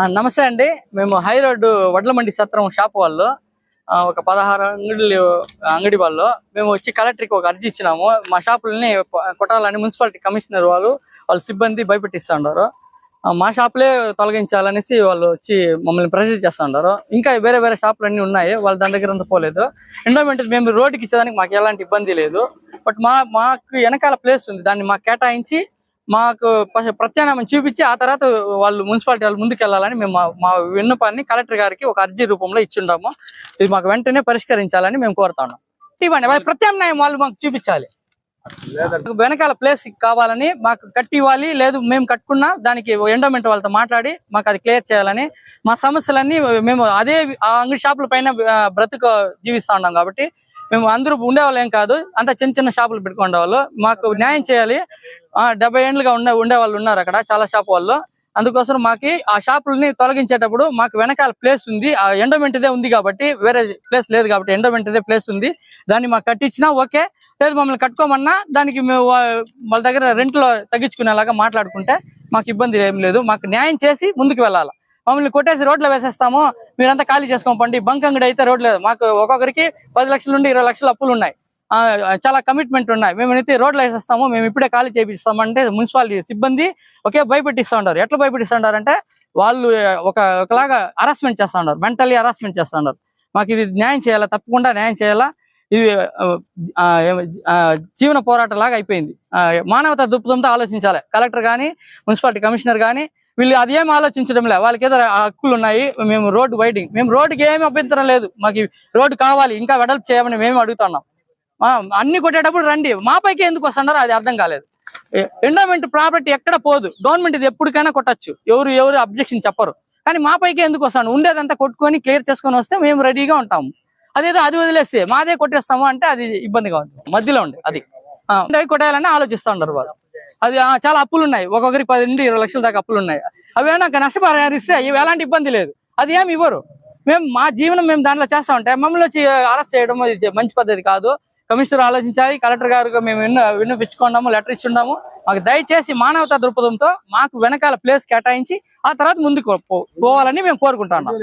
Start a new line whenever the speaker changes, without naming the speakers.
నమస్తే అండి. మేము హై రోడ్డు వడ్లమండి సత్రం షాప్ వాళ్ళు. ఆ, ఒక పదహారు అంగడిలు అంగడి వాళ్ళు. మేము వచ్చి కలెక్టర్కి ఒక అర్జీ ఇచ్చినాము. మా షాపులని కొట్టాలని మున్సిపాలిటీ కమిషనర్ వాళ్ళు వాళ్ళ సిబ్బంది భయపెట్టిస్తూ ఉన్నారు. మా షాపులే తొలగించాలనేసి వాళ్ళు వచ్చి మమ్మల్ని ప్రెజర్ చేస్తూ ఉన్నారు. ఇంకా వేరే వేరే షాపులు అన్నీ ఉన్నాయి. వాళ్ళు దాని దగ్గర అంతా పోలేదు. ఎండోమెంట్ మేము రోడ్డుకి ఇచ్చేదానికి మాకు ఎలాంటి ఇబ్బంది లేదు. బట్ మా మాకు వెనకాల ప్లేస్ ఉంది. దాన్ని మాకు కేటాయించి మాకు ప్రత్యామ్నాయం చూపించి ఆ తర్వాత వాళ్ళు మున్సిపాలిటీ వాళ్ళు ముందుకు వెళ్ళాలని మేము మా- మా విన్నపాన్ని కలెక్టర్ గారికి ఒక అర్జీ రూపంలో ఇచ్చిండాము. ఇది మాకు వెంటనే పరిష్కరించాలని మేము కోరుతున్నాం. ఇవ్వండి వాళ్ళ ప్రత్యామ్నాయం వాళ్ళు మాకు చూపించాలి. వెనకాల ప్లేస్ కావాలని మాకు కట్టి ఇవ్వాలి లేదు మేము కట్టుకున్నా దానికి ఎండోమెంట్ వాళ్ళతో మాట్లాడి మాకు అది క్లియర్ చేయాలని మా సమస్యలన్నీ మేము అదే ఆ అంగడి షాపుల పైన బ్రతుకు జీవిస్తా ఉన్నాం కాబట్టి మేము అందరూ ఉండేవాళ్ళు ఏం కాదు. అంత చిన్న చిన్న షాపులు పెట్టుకునే వాళ్ళు మాకు న్యాయం చేయాలి. ఆ, డెబ్బై ఏండ్లుగా ఉండే ఉండే వాళ్ళు ఉన్నారు అక్కడ చాలా షాప్ వాళ్ళు. అందుకోసం మాకు ఆ షాపులని తొలగించేటప్పుడు మాకు వెనకాల ప్లేస్ ఉంది. ఆ ఎండోమెంట్దే ఉంది కాబట్టి వేరే ప్లేస్ లేదు కాబట్టి ఎండోమెంట్దే ప్లేస్ ఉంది. దాన్ని మాకు కట్టించినా ఓకే. లేదు మమ్మల్ని కట్టుకోమన్నా దానికి మేము వాళ్ళ దగ్గర రెంట్లో తగ్గించుకునేలాగా మాట్లాడుకుంటే మాకు ఇబ్బంది ఏం లేదు. మాకు న్యాయం చేసి ముందుకు వెళ్ళాలి. మమ్మల్ని కొట్టేసి రోడ్లో వేసేస్తాము. మీరంతా ఖాళీ చేసుకోపండి బంక్ అంగడి అయితే రోడ్ లేదు. మాకు ఒక్కొక్కరికి పది లక్షల నుండి ఇరవై లక్షల అప్పులు ఉన్నాయి. చాలా కమిట్మెంట్ ఉన్నాయి. మేము అయితే రోడ్లు వేసేస్తాము. మేము ఇప్పుడే ఖాళీ చేపిస్తామంటే మున్సిపాలిటీ సిబ్బంది ఒకే భయపెట్టిస్తూ ఉంటారు ఎట్లా భయపెట్టిస్తూ ఉంటారు అంటే వాళ్ళు ఒక ఒకలాగా హరాస్మెంట్ చేస్తూ ఉన్నారు. మెంటల్లీ హరాస్మెంట్ చేస్తూ ఉన్నారు. మాకు ఇది న్యాయం చేయాలా? తప్పకుండా న్యాయం చేయాలా? ఇది జీవన పోరాటం లాగా అయిపోయింది. మానవత దృక్పథంతో ఆలోచించాలి. కలెక్టర్ కానీ మున్సిపాలిటీ కమిషనర్ కానీ వీళ్ళు అది ఏం ఆలోచించడం లే. వాళ్ళకి ఏదో హక్కులు ఉన్నాయి. మేము రోడ్డు వైడింగ్. మేము రోడ్డుకి ఏమి అభ్యంతరం లేదు. మాకు రోడ్డు కావాలి. ఇంకా వెడల్పు చేయమని మేము అడుగుతున్నాం. అన్ని కొట్టేటప్పుడు రండి. మా పైకి ఎందుకు వస్తున్నారో అది అర్థం కాలేదు. ఎండోమెంట్ ప్రాపర్టీ ఎక్కడ పోదు. గవర్నమెంట్ ఇది ఎప్పటికైనా కొట్టచ్చు. ఎవరు ఎవరు అబ్జెక్షన్ చెప్పరు. కానీ మా పైకి ఎందుకు వస్తాను ఉండేదంతా కొట్టుకొని క్లియర్ చేసుకొని వస్తే మేము రెడీగా ఉంటాము. అదేదో అది వదిలేస్తే మాదే కొట్టేస్తాము అంటే అది ఇబ్బందిగా ఉంది. మధ్యలో ఉండే అది. ఆ, ఉండేవి కొట్టేయాలని ఆలోచిస్తూ ఉంటారు వాళ్ళు. అది చాలా అప్పులు ఉన్నాయి ఒక్కొక్కరికి పది నుండి ఇరవై లక్షల దాకా అప్పులు ఉన్నాయి అవి ఏమైనా నష్టపరిహారిస్తే ఇవి ఎలాంటి ఇబ్బంది లేదు. అది ఏమి ఇవ్వరు. మేము మా జీవనం మేము దాంట్లో చేస్తా ఉంటే మమ్మల్ని వచ్చి అరెస్ట్ చేయడం మంచి పద్ధతి కాదు. కమిషనర్ ఆలోచించాలి కలెక్టర్ గారికి మేము విన్న విన్నపించుకున్నాము లెటర్ ఇచ్చున్నాము. మాకు దయచేసి మానవతా దృక్పథంతో మాకు వెనకాల ప్లేస్ కేటాయించి ఆ తర్వాత ముందుకు పో- పోవాలని మేము కోరుకుంటున్నాం.